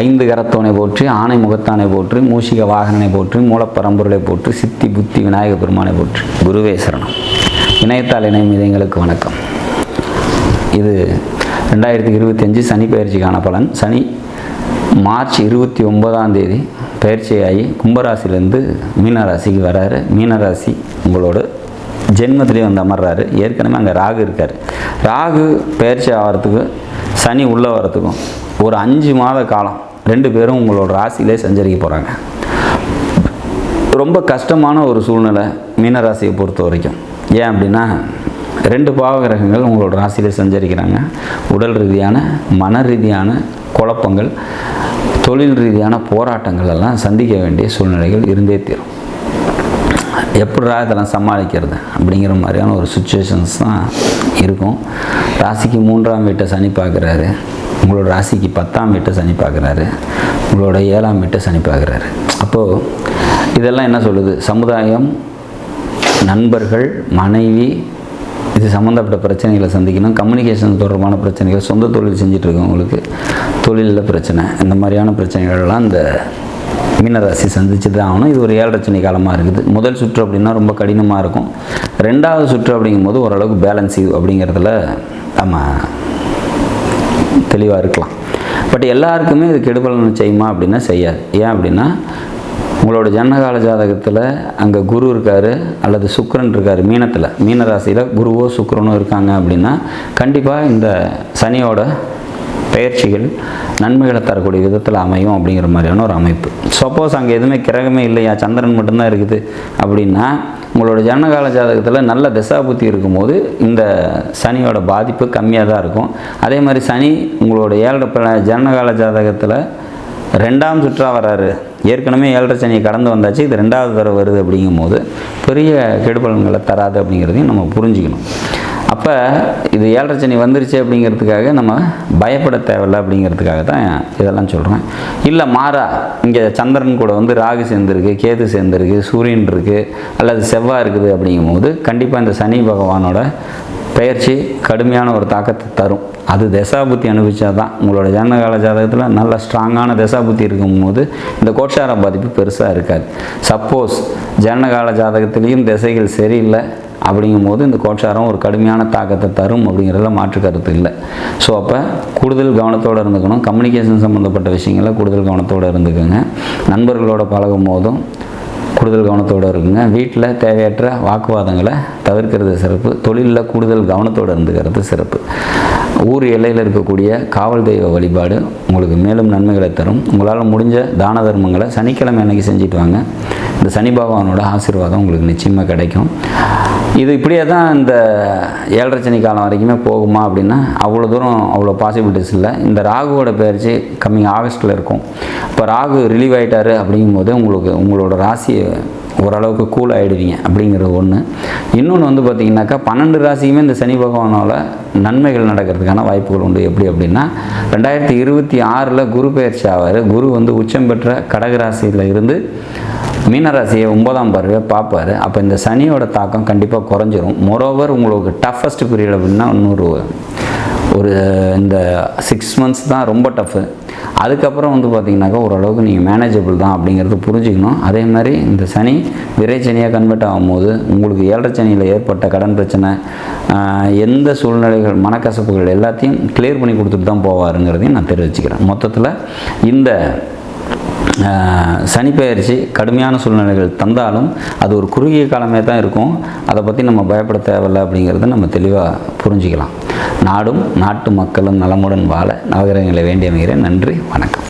ஐந்து கரத்தோனை போற்றி ஆணை முகத்தானை போற்றி மூஷிக வாகனனை போற்றி மூலப்பரம்பொருளை போற்றி சித்தி புத்தி விநாயக பெருமானை போற்றி. குருவே இணையத்தால் இணையம் வணக்கம். இது ரெண்டாயிரத்தி இருபத்தஞ்சு சனி பயிற்சிக்கான பலன். சனி மார்ச் இருபத்தி ஒன்பதாம் தேதி பயிற்சியாகி கும்பராசிலேருந்து மீனராசிக்கு வராரு. மீனராசி உங்களோட ஜென்மத்திலே வந்து அமர்றாரு. ஏற்கனவே அங்கே ராகு இருக்கார். ராகு பயிற்சி ஆகிறதுக்கு சனி உள்ளே வரத்துக்கும் ஒரு அஞ்சு மாத காலம் ரெண்டு பேரும் உங்களோட ராசியிலே சஞ்சரிக்க போகிறாங்க ரொம்ப கஷ்டமான ஒரு சூழ்நிலை மீனராசியை பொறுத்த வரைக்கும். ஏன் அப்படின்னா ரெண்டு பாவகிரகங்கள் உங்களோட ராசியிலே சஞ்சரிக்கிறாங்க. உடல் ரீதியான மன ரீதியான குழப்பங்கள் தொழில் ரீதியான போராட்டங்கள் எல்லாம் சந்திக்க வேண்டிய சூழ்நிலைகள் இருந்தே தீரும். எப்படிரா இதெல்லாம் சமாளிக்கிறது அப்படிங்கிற மாதிரியான ஒரு சுச்சுவேஷன்ஸ் தான் இருக்கும். ராசிக்கு மூன்றாம் வீட்டை சனி பார்க்குறாரு. உங்களோட ராசிக்கு பத்தாம் வீட்டை சனி பார்க்குறாரு. உங்களோட ஏழாம் வீட்டை சனி பார்க்குறாரு. அப்போது இதெல்லாம் என்ன சொல்லுது? சமுதாயம் நண்பர்கள் மனைவி இது சம்மந்தப்பட்ட பிரச்சனைகளை சந்திக்கணும். கம்யூனிகேஷன் தொடர்பான பிரச்சனைகள் சொந்த தொழில் செஞ்சிட்ருக்கவங்களுக்கு தொழிலில் பிரச்சனை இந்த மாதிரியான பிரச்சனைகள்லாம் இந்த மீனராசி சந்திச்சு தான் ஆகணும். இது ஒரு ஏழரை காலமாக இருக்குது. முதல் சுற்று அப்படின்னா ரொம்ப கடினமாக இருக்கும். ரெண்டாவது சுற்று அப்படிங்கும்போது ஓரளவுக்கு பேலன்ஸ் அப்படிங்கிறதுல நம்ம தெளிவாக இருக்கலாம். பட் எல்லாருக்குமே இது கெடுபலன் செய்யுமா அப்படின்னா செய்யாது. ஏன் அப்படின்னா உங்களோட ஜன்னகால ஜாதகத்தில் அங்கே குரு இருக்கார் அல்லது சுக்கரன் இருக்கார் மீனத்தில். மீனராசியில் குருவோ சுக்கரனோ இருக்காங்க அப்படின்னா கண்டிப்பாக இந்த சனியோட பயிற்சிகள் நன்மைகளை தரக்கூடிய விதத்தில் அமையும் அப்படிங்கிற மாதிரியான ஒரு அமைப்பு. சப்போஸ் அங்கே எதுவுமே கிரகமே இல்லையா? சந்திரன் மட்டும்தான் இருக்குது. அப்படின்னா உங்களோட ஜனகால ஜாதகத்தில் நல்ல திசாபுத்தி இருக்கும்போது இந்த சனியோட பாதிப்பு கம்மியாக தான் இருக்கும். அதே மாதிரி சனி உங்களோட ஏழரை ப- ஜனகால ஜாதகத்தில் ரெண்டாம் சுற்றாக வராரு. ஏற்கனவே ஏழரை சனியை கடந்து வந்தாச்சு. இது ரெண்டாவது தடவை வருது அப்படிங்கும்போது பெரிய கெடுபலன்களை தராது அப்படிங்கிறதையும் நம்ம புரிஞ்சுக்கணும். அப்போ இது ஏழரை சனி வந்துருச்சு அப்படிங்கிறதுக்காக நம்ம பயப்பட தேவையில்ல அப்படிங்கிறதுக்காக தான் இதெல்லாம் சொல்கிறேன் இல்லை மாறா இங்கே சந்திரன் கூட வந்து ராகு சேர்ந்துருக்கு கேது சேர்ந்துருக்கு சூரியன் இருக்குது அல்லது செவ்வாய் இருக்குது அப்படிங்கும்போது கண்டிப்பாக இந்த சனி பகவானோட பெயர்ச்சி கடுமையான ஒரு தாக்கத்தை தரும். அது தசாபுத்தி அனுபவிச்சா தான் உங்களோட ஜனகால ஜாதகத்தில் நல்ல ஸ்ட்ராங்கான தசாபுத்தி இருக்கும்போது இந்த கோட்சார பாதிப்பு பெருசாக இருக்காது. சப்போஸ் ஜனகால ஜாதகத்திலையும் திசைகள் சரியில்லை அப்படிங்கும்போது இந்த கோட்சாரம் ஒரு கடுமையான தாக்கத்தை தரும் அப்படிங்கிறதுல மாற்று கருத்து இல்லை. ஸோ அப்போ கூடுதல் கவனத்தோடு இருந்துக்கணும். கம்யூனிகேஷன் சம்மந்தப்பட்ட விஷயங்களில் கூடுதல் கவனத்தோடு இருந்துக்கோங்க. நண்பர்களோட பழகும் போதும் கூடுதல் கவனத்தோடு இருக்குங்க. வீட்டில் தேவையற்ற வாக்குவாதங்களை தவிர்க்கிறது சிறப்பு. தொழிலில் கூடுதல் கவனத்தோடு இருந்துக்கிறது சிறப்பு. ஊர் எல்லையில் இருக்கக்கூடிய காவல் தெய்வ வழிபாடு உங்களுக்கு மேலும் நன்மைகளை தரும். உங்களால் முடிஞ்ச தான தர்மங்களை சனிக்கிழமை அன்னைக்கு செஞ்சுட்டு வாங்க. இந்த சனி பகவானோட ஆசீர்வாதம் உங்களுக்கு நிச்சயமாக கிடைக்கும். இது இப்படியே தான் இந்த ஏழரை சனி காலம் வரைக்குமே போகுமா அப்படின்னா அவ்வளோ தூரம் அவ்வளோ பாசிபிலிட்டிஸ் இல்லை. இந்த ராகுவோட பயிற்சி கம்மிங் ஆகஸ்ட்டில் இருக்கும். இப்போ ராகு ரிலீவ் ஆகிட்டாரு அப்படிங்கும்போது உங்களுக்கு உங்களோட ராசியை ஓரளவுக்கு கூல் ஆகிடுவீங்க அப்படிங்கிறது ஒன்று இன்னொன்று வந்து பார்த்தீங்கன்னாக்கா பன்னெண்டு ராசிக்குமே இந்த சனி பகவானால் நன்மைகள் நடக்கிறதுக்கான வாய்ப்புகள் உண்டு. எப்படி அப்படின்னா ரெண்டாயிரத்தி இருபத்தி ஆறில் குரு பயிற்சி ஆவார். குரு வந்து உச்சம் பெற்ற கடகராசியில் இருந்து மீனராசியை ஒன்பதாம் பார்வையை பார்ப்பாரு. அப்போ இந்த சனியோட தாக்கம் கண்டிப்பாக குறைஞ்சிரும். மொரோவர் உங்களுக்கு டஃபஸ்ட் பீரியட் அப்படின்னா இன்னொரு ஒரு இந்த சிக்ஸ் மந்த்ஸ் தான் ரொம்ப டஃப்பு அதுக்கப்புறம் வந்து பார்த்திங்கனாக்கா ஓரளவுக்கு நீங்கள் மேனேஜபிள் தான் அப்படிங்கிறது புரிஞ்சுக்கணும். அதே மாதிரி இந்த சனி விரை சனியாக கன்வெர்ட் ஆகும்போது உங்களுக்கு ஏழரை சனியில் ஏற்பட்ட கடன் பிரச்சனை எந்த சூழ்நிலைகள் மனக்கசப்புகள் எல்லாத்தையும் கிளியர் பண்ணி கொடுத்துட்டு தான் போவாருங்கிறதையும் நான் தெரிவிச்சுக்கிறேன். மொத்தத்தில் இந்த சனிப்பெயர்ச்சி கடுமையான சூழ்நிலைகள் தந்தாலும் அது ஒரு குறுகிய காலமே தான் இருக்கும். அதை பற்றி நம்ம பயப்பட தேவையில்லை அப்படிங்கிறத நம்ம தெளிவாக புரிஞ்சுக்கலாம். நாடும் நாட்டு மக்களும் நலமுடன் வாழ நவகிரகங்களை வேண்டி அமைகிறேன் நன்றி வணக்கம்.